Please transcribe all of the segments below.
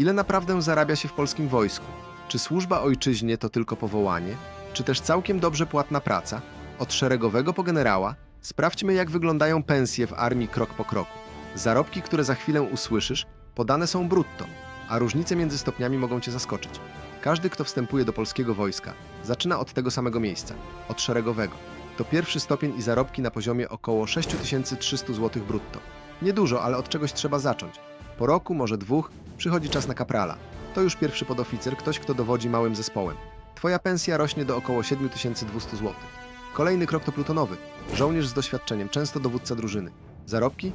Ile naprawdę zarabia się w polskim wojsku? Czy służba ojczyźnie to tylko powołanie? Czy też całkiem dobrze płatna praca? Od szeregowego po generała? Sprawdźmy, jak wyglądają pensje w armii krok po kroku. Zarobki, które za chwilę usłyszysz, podane są brutto, a różnice między stopniami mogą cię zaskoczyć. Każdy, kto wstępuje do polskiego wojska, zaczyna od tego samego miejsca, od szeregowego. To pierwszy stopień i zarobki na poziomie około 6300 zł brutto. Niedużo, ale od czegoś trzeba zacząć. Po roku, może dwóch, przychodzi czas na kaprala. To już pierwszy podoficer, ktoś, kto dowodzi małym zespołem. Twoja pensja rośnie do około 7200 zł. Kolejny krok to plutonowy. Żołnierz z doświadczeniem, często dowódca drużyny. Zarobki?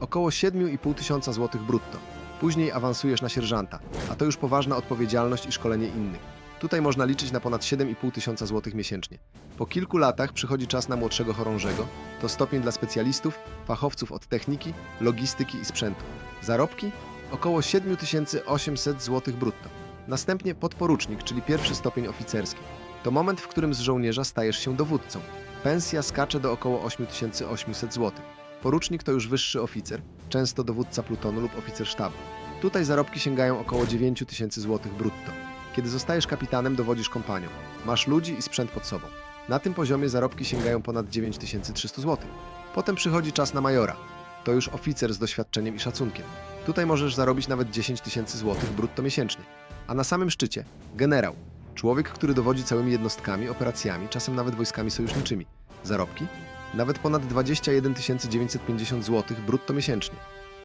Około 7,5 tysiąca złotych brutto. Później awansujesz na sierżanta, a to już poważna odpowiedzialność i szkolenie innych. Tutaj można liczyć na ponad 7,5 tysiąca złotych miesięcznie. Po kilku latach przychodzi czas na młodszego chorążego. To stopień dla specjalistów, fachowców od techniki, logistyki i sprzętu. Zarobki? Około 7800 zł brutto. Następnie podporucznik, czyli pierwszy stopień oficerski. To moment, w którym z żołnierza stajesz się dowódcą. Pensja skacze do około 8800 zł. Porucznik to już wyższy oficer, często dowódca plutonu lub oficer sztabu. Tutaj zarobki sięgają około 9000 zł brutto. Kiedy zostajesz kapitanem, dowodzisz kompanią. Masz ludzi i sprzęt pod sobą. Na tym poziomie zarobki sięgają ponad 9300 zł. Potem przychodzi czas na majora. To już oficer z doświadczeniem i szacunkiem. Tutaj możesz zarobić nawet 10 tysięcy złotych brutto miesięcznie. A na samym szczycie generał. Człowiek, który dowodzi całymi jednostkami, operacjami, czasem nawet wojskami sojuszniczymi. Zarobki? Nawet ponad 21 950 zł brutto miesięcznie.